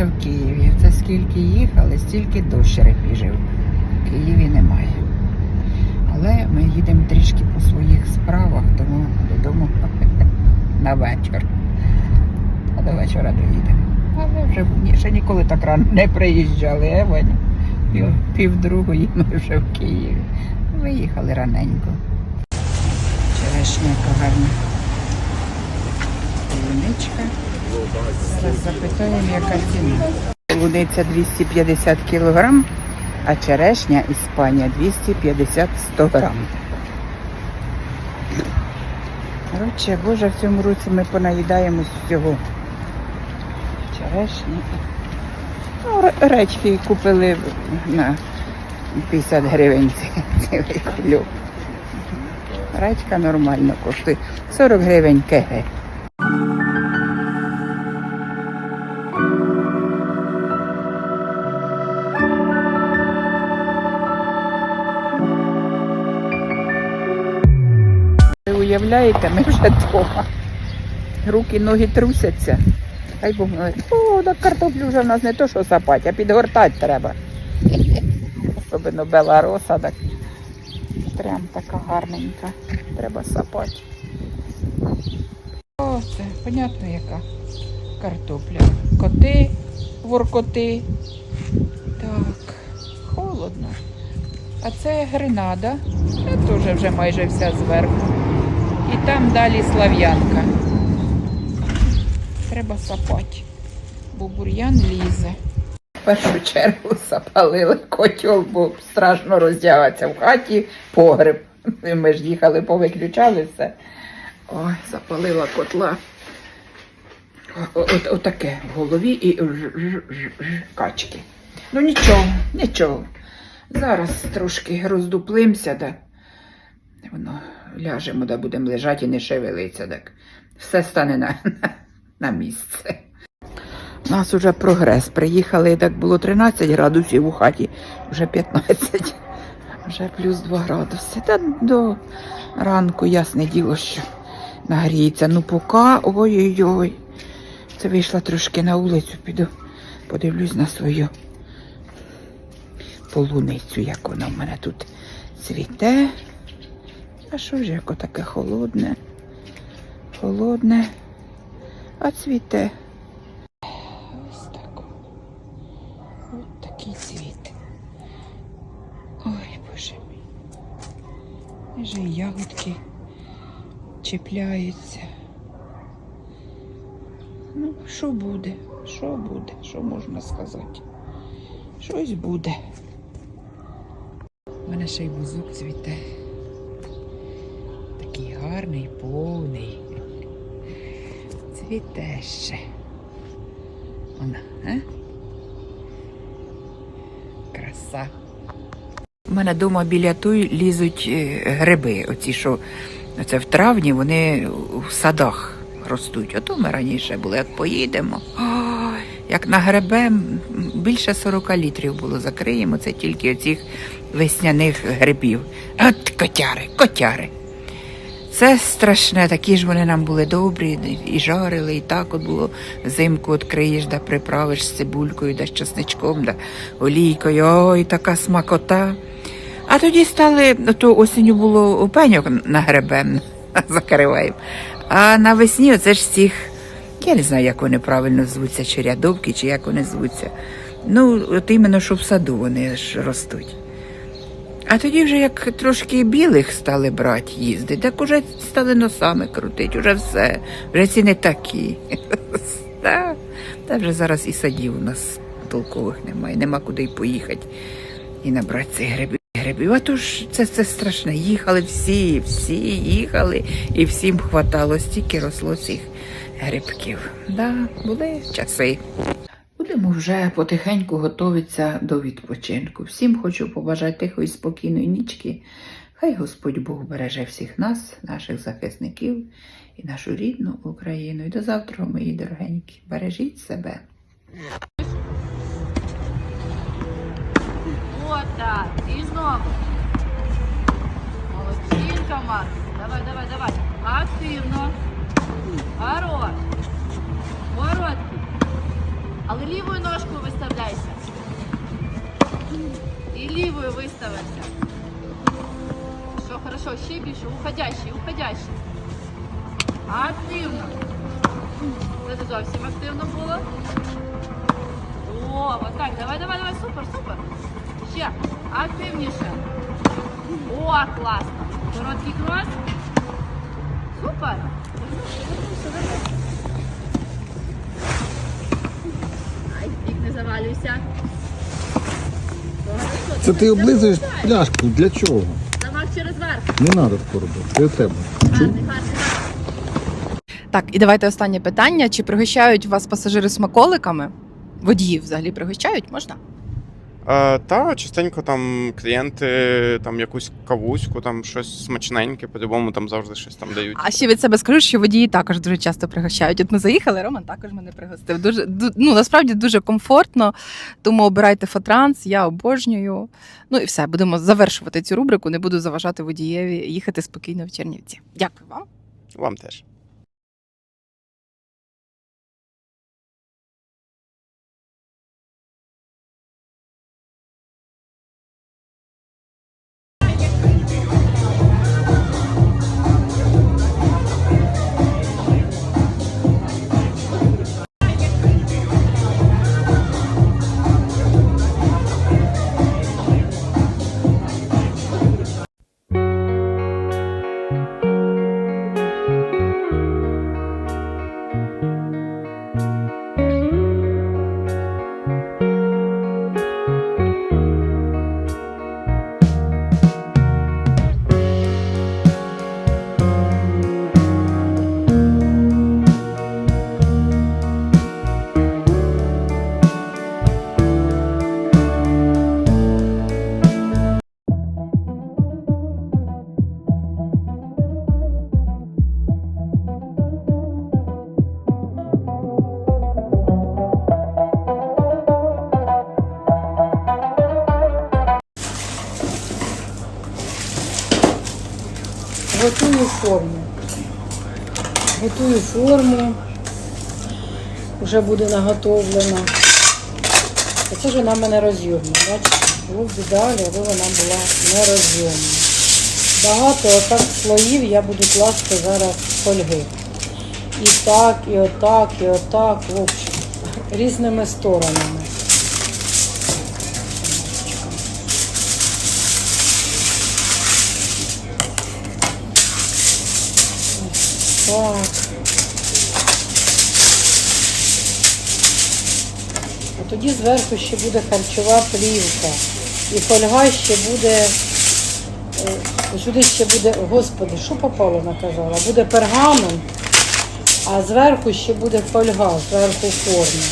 вже в Києві. Це скільки їхали, стільки дощ репіжив. В Києві немає. Але ми їдемо трішки по своїх справах, тому додому на вечір. А до вечора доїдемо. Але вже ні, ще ніколи так рано не приїжджали, е, Ваня? Пів, пів другої ми вже в Києві. Виїхали раненько. Черешня гарна. Полуничка. Зараз запитаємо, яка ціна. Полуниця 250 кг, а черешня Іспанія 250 100 грам. Коротше, боже, в цьому році ми понаїдаємось всього. Черешні. Ну, речки купили на 50 гривень ці- цілий кульок. Речка нормально коштує 40 гривень кг. Уявляєте, ми вже вдома. Руки, ноги трусяться. Хай Бог говорить, о, так картоплю вже в нас не то, що сапати, а підгортати треба. Особливо белароса, так прям така гарненька. Треба сапати. О, це, понятно, яка картопля. Коти, воркоти. Так, холодно. А це гренада. Це теж вже майже вся зверху. І там далі слав'янка. Треба сапати, бо бур'ян лізе. В першу чергу запалили котел, бо страшно роздягатися в хаті, погреб. Ми ж їхали, повиключали все. Ой, запалила котла. От, отаке в голові і качки. Ну нічого, нічого. Зараз трошки роздуплимося, да. Воно ляжемо, да будемо лежати і не шевелиться, так. Все стане на, на, на місце. У нас уже прогрес. Приїхали, так було 13 градусів у хаті, вже 15, вже плюс 2 градуси. Та до ранку, ясне діло, що нагріється. Ну поки, ой-ой-ой. Це вийшла трошки на вулицю, піду, подивлюсь на свою полуницю, як вона в мене тут цвіте. А що ж, як таке холодне, холодне, а цвіте. Ось так. Ось такий цвіт. Ой, боже мій. Вже ягодки чіпляються. Ну, що буде? Що буде? Що можна сказати? Щось буде. У мене ще й бузок цвіте. Гарний, повний. Цвіте ще. Вона, а? Краса. У мене вдома біля той лізуть е, гриби. Оці, що це в травні, вони в садах ростуть. Ото ми раніше були, як поїдемо. Ой, як нагребем, більше 40 літрів було закриємо. Це тільки оцих весняних грибів. От котяри, котяри. Це страшне, такі ж вони нам були добрі, і жарили, і так от було взимку відкриєш, да приправиш з цибулькою, да з чесничком, да олійкою. Ой, така смакота. А тоді стали, то осінню було пеньок нагребем, закриваємо. А навесні оце ж цих, я не знаю, як вони правильно звуться, чи рядовки, чи як вони звуться. Ну, от іменно, що в саду вони ж ростуть. А тоді вже як трошки білих стали брати їздити, так уже стали носами крутити, уже все, вже ці не такі. Та, та вже зараз і садів у нас толкових немає, нема куди й поїхати і набрати цих грибів. Грибів, а то ж це, це страшне. Їхали всі, всі їхали, і всім хватало, стільки росло цих грибків. Да, були часи. Будемо вже потихеньку готуватися до відпочинку. Всім хочу побажати тихої спокійної нічки. Хай Господь Бог береже всіх нас, наших захисників і нашу рідну Україну. І до завтра, мої дорогенькі. Бережіть себе. Вот так. І знову. Молодчинка, Марк. Давай, давай, давай. Активно. Хорош. Короткий. Але лівою ножкою виставляйся. І лівою виставився. Що, хорошо, ще більше. Уходящий, уходящий. Активно. Це не зовсім активно було. О, вот так. Давай, давай, давай. Супер, супер. Ще. Активніше. О, класно. Короткий крос. Супер. Вернувся, вернувся. Ай, Завалюйся. Це ти облизуєш пляшку. Для чого? Замах через верх. Не треба таке робити. Не треба. Гарний, гарний, гарний. Так, і давайте останнє питання: чи пригощають вас пасажири смаколиками? Водіїв взагалі пригощають? Можна? Е, та частенько там клієнти там якусь кавуську, там щось смачненьке, по-любому там завжди щось там дають. А ще від себе скажу, що водії також дуже часто пригощають. От ми заїхали, Роман також мене пригостив. Дуже ду- ну насправді дуже комфортно. Тому обирайте фотранс, я обожнюю. Ну і все, будемо завершувати цю рубрику. Не буду заважати водієві їхати спокійно в Чернівці. Дякую вам. Вам теж. Готую форму. Готую форму. Вже буде наготовлена. Оце ж вона в мене розйомна. Бачите? Було б ідеалі, аби вона була нерозйомна. Багато отак слоїв я буду класти зараз фольги. І так, і отак, і отак, в общем, різними сторонами. Так. А тоді зверху ще буде харчова плівка. І фольга ще буде. е, Сюди ще буде, господи, що попало наказала? Буде пергамент, а зверху ще буде фольга, зверху форми.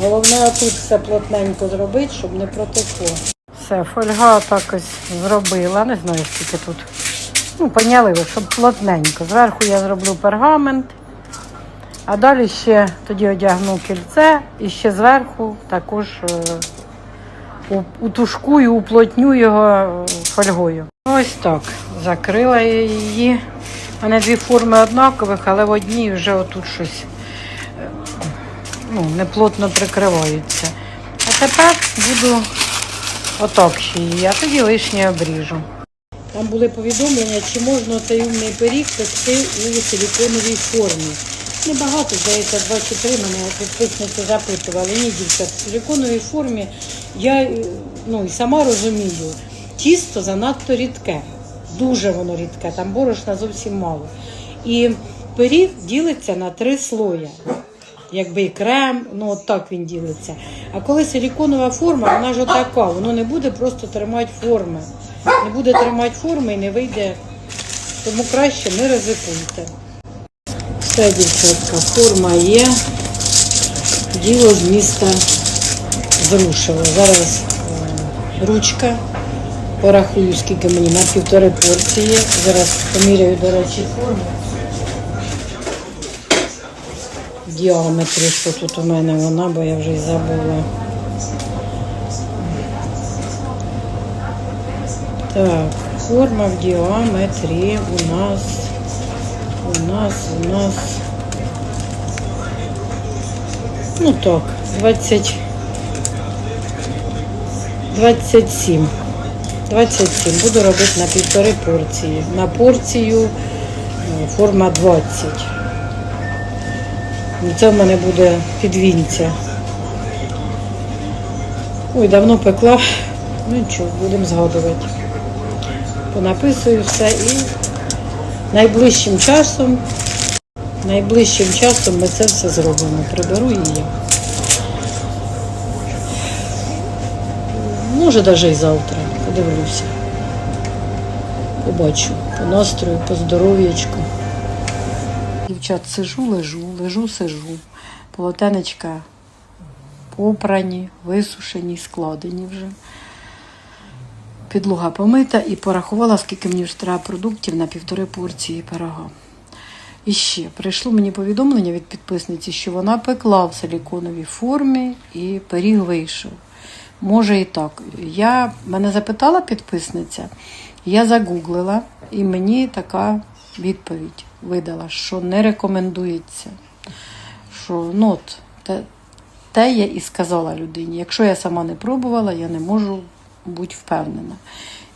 Головне тут все плотненько зробити, щоб не протекло. Все, фольга так ось зробила. Не знаю, скільки тут. Ну, поняли ви, щоб плотненько. Зверху я зроблю пергамент, а далі ще тоді одягну кільце і ще зверху також е, утушкую, уплотню його е, фольгою. Ось так. Закрила я її. У мене дві форми однакових, але в одній вже отут щось е, ну, неплотно прикриваються. А тепер буду отак ще її, а тоді лишнє обріжу. Там були повідомлення, чи можна цей пиріг пекти у силіконовій формі. Небагато, здається, два чи три мене підписники запитували. Ні, дівчат, в силіконовій формі я е, ну, і сама розумію, тісто занадто рідке. Дуже воно рідке, там борошна зовсім мало. І пиріг ділиться на три слої. Якби і крем, ну от так він ділиться. А коли силіконова форма, вона ж отака, воно не буде просто тримати форми. Не буде тримати форми і не вийде. Тому краще не ризикуйте. Все, дівчатка, форма є. Діло з міста зрушило. Зараз е, ручка. Порахую, скільки мені на півтори порції. Зараз поміряю, до речі, форму. В діаметрі, що тут у мене вона, бо я вже й забула. Так, форма в діаметрі у нас, у нас, у нас Ну так, 20. 27. 27. Буду робити на півтори порції. На порцію е, форма 20. Це в мене буде підвінця. Ой, давно пекла. Ну нічого, будемо згадувати. Понаписую все і найближчим часом, найближчим часом ми це все зробимо. Приберу її. Може, навіть і завтра. Подивлюся. Побачу. По настрою, по здоров'ячку. Дівчат, сижу, лежу, лежу, сижу. Полотенечка попрані, висушені, складені вже. Підлога помита і порахувала, скільки мені ж треба продуктів на півтори порції пирога. І ще прийшло мені повідомлення від підписниці, що вона пекла в силіконовій формі і пиріг вийшов. Може і так. Я мене запитала підписниця, я загуглила, і мені така відповідь видала, що не рекомендується. Що ну от, те, те я і сказала людині. Якщо я сама не пробувала, я не можу бути впевнена.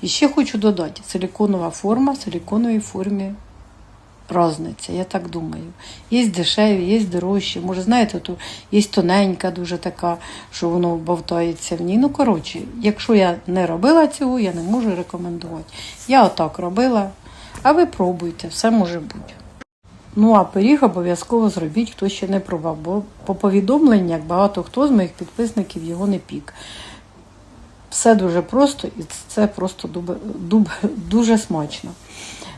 І ще хочу додати: силіконова форма, силіконовій формі розниця, я так думаю. Є дешеві, є дорожчі. Може, знаєте, то є тоненька, дуже така, що воно бовтається в ній. Ну, коротше, якщо я не робила цього, я не можу рекомендувати. Я отак робила, а ви пробуйте, все може бути. Ну, а пиріг обов'язково зробіть, хто ще не пробував, бо по повідомленнях багато хто з моїх підписників його не пік. Все дуже просто і це просто дуб, дуб, дуже смачно.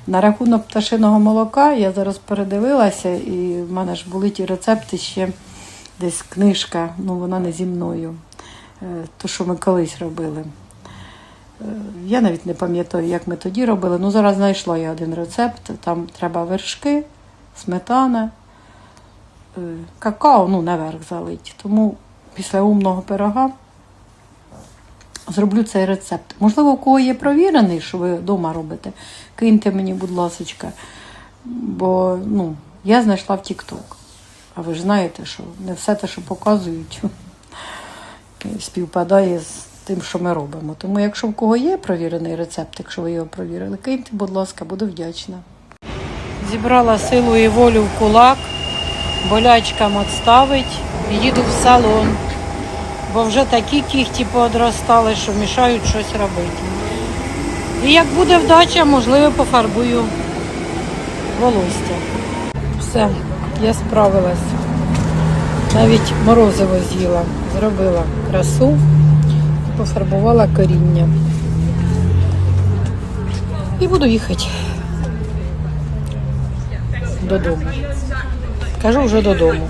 На рахунок пташиного молока я зараз передивилася, і в мене ж були ті рецепти ще десь книжка, ну вона не зі мною, е, то, що ми колись робили. Я навіть не пам'ятаю, як ми тоді робили. Ну, зараз знайшла я один рецепт. Там треба вершки, сметана, е, какао, ну, наверх залить. Тому після умного пирога зроблю цей рецепт. Можливо, у кого є провірений, що ви вдома робите, киньте мені, будь ласочка. Бо ну, я знайшла в TikTok. А ви ж знаєте, що не все те, що показують, співпадає з тим, що ми робимо. Тому, якщо в кого є провірений рецепт, якщо ви його провірили, киньте, будь ласка, буду вдячна. Зібрала силу і волю в кулак, болячкам відставить, їду в салон бо вже такі кіхті поодростали, що мішають щось робити. І як буде вдача, можливо, пофарбую волосся. Все, я справилась. Навіть морозиво з'їла, зробила красу пофарбувала коріння. І буду їхати додому. Кажу вже додому.